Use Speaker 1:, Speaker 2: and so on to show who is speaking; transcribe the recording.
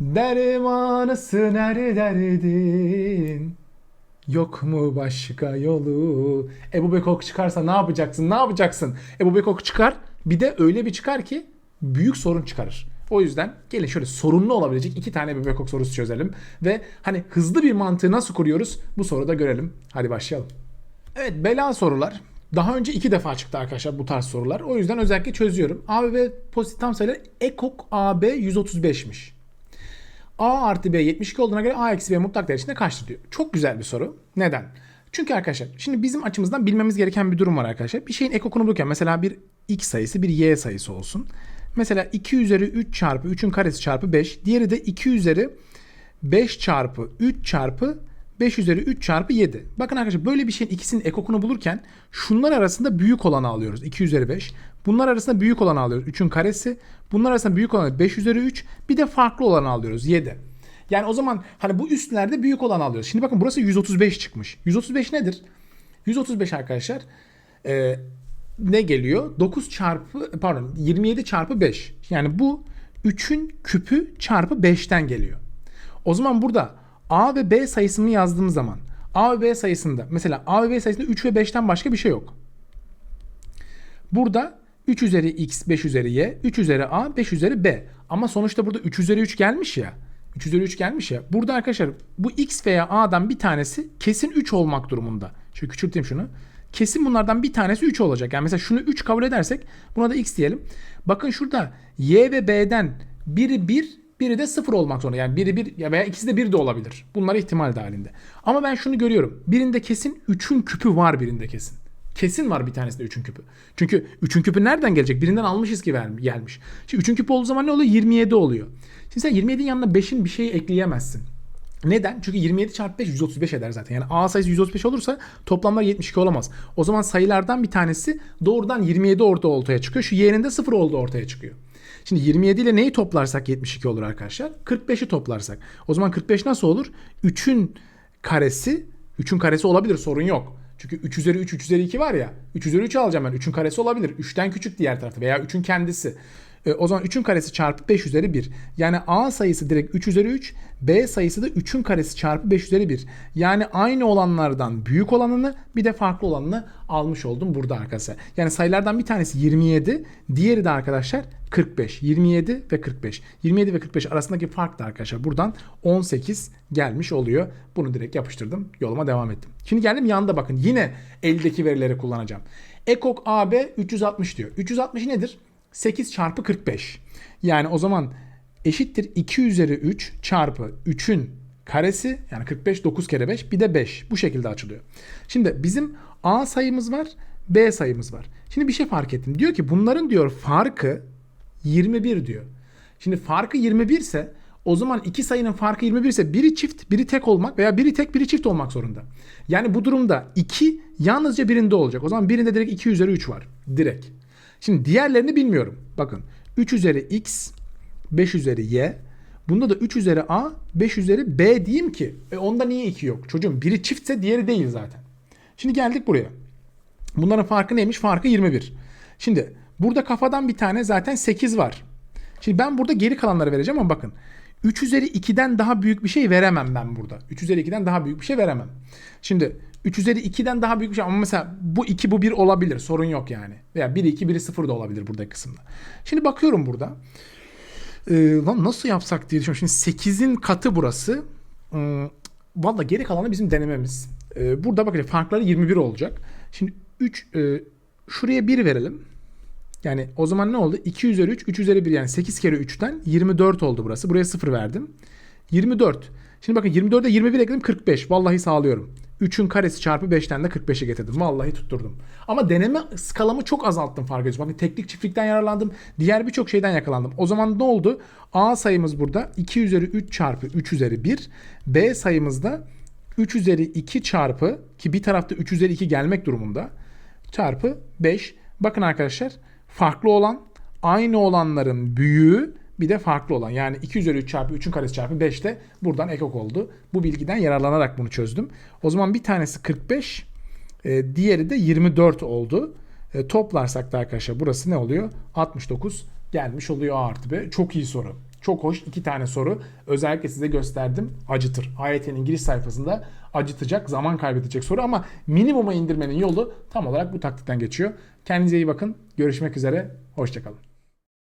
Speaker 1: Dermanısı nerede derdin? Yok mu başka yolu? Ebu Bekok çıkarsa ne yapacaksın? Ne yapacaksın? Ebu Bekok çıkar. Bir de öyle bir çıkar ki büyük sorun çıkarır. O yüzden gelin şöyle sorunlu olabilecek iki tane Ebu Bekok sorusu çözelim. Ve hani hızlı bir mantığı nasıl kuruyoruz bu soruda görelim. Hadi başlayalım. Evet bela sorular. Daha önce iki defa çıktı arkadaşlar bu tarz sorular. O yüzden özellikle çözüyorum. A ve pozitif tam sayılar ekok AB 135'miş. A artı B 72 olduğuna göre A eksi B mutlak değer içinde kaçtır diyor. Çok güzel bir soru. Neden? Çünkü arkadaşlar şimdi bizim açımızdan bilmemiz gereken bir durum var arkadaşlar. Bir şeyin ekokunu bulurken mesela bir x sayısı bir y sayısı olsun. Mesela 2 üzeri 3 çarpı 3'ün karesi çarpı 5. Diğeri de 2 üzeri 5 çarpı 3 çarpı 5 üzeri 3 çarpı 7. Bakın arkadaşlar böyle bir şeyin ikisinin ekokunu bulurken şunlar arasında büyük olanı alıyoruz. 2 üzeri 5. Bunlar arasında büyük olanı alıyoruz. 3'ün karesi. Bunlar arasında büyük olanı 5 üzeri 3. Bir de farklı olanı alıyoruz. 7. Yani o zaman hani bu üstlerde büyük olanı alıyoruz. Şimdi bakın burası 135 çıkmış. 135 nedir? 135 arkadaşlar e, ne geliyor? 9 çarpı pardon 27 çarpı 5. Yani bu 3'ün küpü çarpı 5'ten geliyor. O zaman burada A ve B sayısını yazdığım zaman A ve B sayısında mesela A ve B sayısında 3 ve 5'ten başka bir şey yok. Burada 3 üzeri x 5 üzeri y 3 üzeri a 5 üzeri b. Ama sonuçta burada 3 üzeri 3 gelmiş ya. 3 üzeri 3 gelmiş ya. Burada arkadaşlar bu x veya a'dan bir tanesi kesin 3 olmak durumunda. Şöyle küçülteyim şunu. Kesin bunlardan bir tanesi 3 olacak. Yani mesela şunu 3 kabul edersek buna da x diyelim. Bakın şurada y ve b'den biri 1 biri de 0 olmak zorunda. Yani biri 1 ya veya ikisi de 1 de olabilir. Bunlar ihtimal dahilinde. Ama ben şunu görüyorum. Birinde kesin 3'ün küpü var birinde kesin. Kesin var bir tanesinde 3'ün küpü. Çünkü 3'ün küpü nereden gelecek? Birinden almışız ki gelmiş. Şimdi 3'ün küpü olduğu zaman ne oluyor? 27 oluyor. Şimdi sen 27'in yanına 5'in bir şeyi ekleyemezsin. Neden? Çünkü 27 çarpı 5 135 eder zaten. Yani A sayısı 135 olursa toplamlar 72 olamaz. O zaman sayılardan bir tanesi doğrudan 27 orta ortaya çıkıyor. Şu y'nin de 0 olduğu ortaya çıkıyor. Şimdi 27 ile neyi toplarsak 72 olur arkadaşlar? 45'i toplarsak. O zaman 45 nasıl olur? 3'ün karesi 3'ün karesi olabilir sorun yok. Çünkü 3 üzeri 3, 3 üzeri 2 var ya. 3 üzeri 3 alacağım ben. 3'ün karesi olabilir. 3'ten küçük diğer tarafta veya 3'ün kendisi. E, o zaman 3'ün karesi çarpı 5 üzeri 1. Yani A sayısı direkt 3 üzeri 3. B sayısı da 3'ün karesi çarpı 5 üzeri 1. Yani aynı olanlardan büyük olanını bir de farklı olanını almış oldum burada arkadaşlar. Yani sayılardan bir tanesi 27. Diğeri de arkadaşlar 45. 27 ve 45. 27 ve 45 arasındaki fark da arkadaşlar buradan 18 gelmiş oluyor. Bunu direkt yapıştırdım. Yoluma devam ettim. Şimdi geldim yanında bakın. Yine eldeki verileri kullanacağım. Ekok AB 360 diyor. 360 nedir? 8 çarpı 45. Yani o zaman eşittir 2 üzeri 3 çarpı 3'ün karesi yani 45 9 kere 5 bir de 5 bu şekilde açılıyor. Şimdi bizim A sayımız var B sayımız var. Şimdi bir şey fark ettim. Diyor ki bunların diyor farkı 21 diyor. Şimdi farkı 21 ise o zaman iki sayının farkı 21 ise biri çift, biri tek olmak veya biri tek, biri çift olmak zorunda. Yani bu durumda 2 yalnızca birinde olacak. O zaman birinde direkt 2 üzeri 3 var. Direkt. Şimdi diğerlerini bilmiyorum. Bakın 3 üzeri x, 5 üzeri y. Bunda da 3 üzeri a, 5 üzeri b diyeyim ki. E onda niye 2 yok? Çocuğum biri çiftse diğeri değil zaten. Şimdi geldik buraya. Bunların farkı neymiş? Farkı 21. Şimdi burada kafadan bir tane zaten 8 var. Şimdi ben burada geri kalanları vereceğim ama bakın. 3 üzeri 2'den daha büyük bir şey veremem ben burada. 3 üzeri 2'den daha büyük bir şey veremem. Şimdi 3 üzeri 2'den daha büyük bir şey ama mesela bu 2 bu 1 olabilir. Sorun yok yani. Veya 1 2 1 0 da olabilir buradaki kısımda. Şimdi bakıyorum burada. Ee, lan nasıl yapsak diye düşünüyorum. Şimdi 8'in katı burası. Ee, Valla geri kalanı bizim denememiz. Ee, burada bakın farkları 21 olacak. Şimdi 3 e, şuraya 1 verelim. Yani o zaman ne oldu? 2 üzeri 3, 3 üzeri 1 yani 8 kere 3'ten 24 oldu burası. Buraya 0 verdim. 24. Şimdi bakın 24'e 21 ekledim 45. Vallahi sağlıyorum. 3'ün karesi çarpı 5'ten de 45'e getirdim. Vallahi tutturdum. Ama deneme skalamı çok azalttım fark ediyorsun. Bakın teknik çiftlikten yararlandım. Diğer birçok şeyden yakalandım. O zaman ne oldu? A sayımız burada 2 üzeri 3 çarpı 3 üzeri 1. B sayımızda 3 üzeri 2 çarpı ki bir tarafta 3 üzeri 2 gelmek durumunda çarpı 5. Bakın arkadaşlar farklı olan aynı olanların büyüğü bir de farklı olan. Yani 2 üzeri 3 çarpı 3'ün karesi çarpı 5 de buradan ekok oldu. Bu bilgiden yararlanarak bunu çözdüm. O zaman bir tanesi 45 e, diğeri de 24 oldu. E, toplarsak da arkadaşlar burası ne oluyor? 69 gelmiş oluyor A artı B. Çok iyi soru. Çok hoş iki tane soru. Özellikle size gösterdim. Acıtır. AYT'nin giriş sayfasında acıtacak, zaman kaybedecek soru ama minimuma indirmenin yolu tam olarak bu taktikten geçiyor. Kendinize iyi bakın. Görüşmek üzere. Hoşçakalın.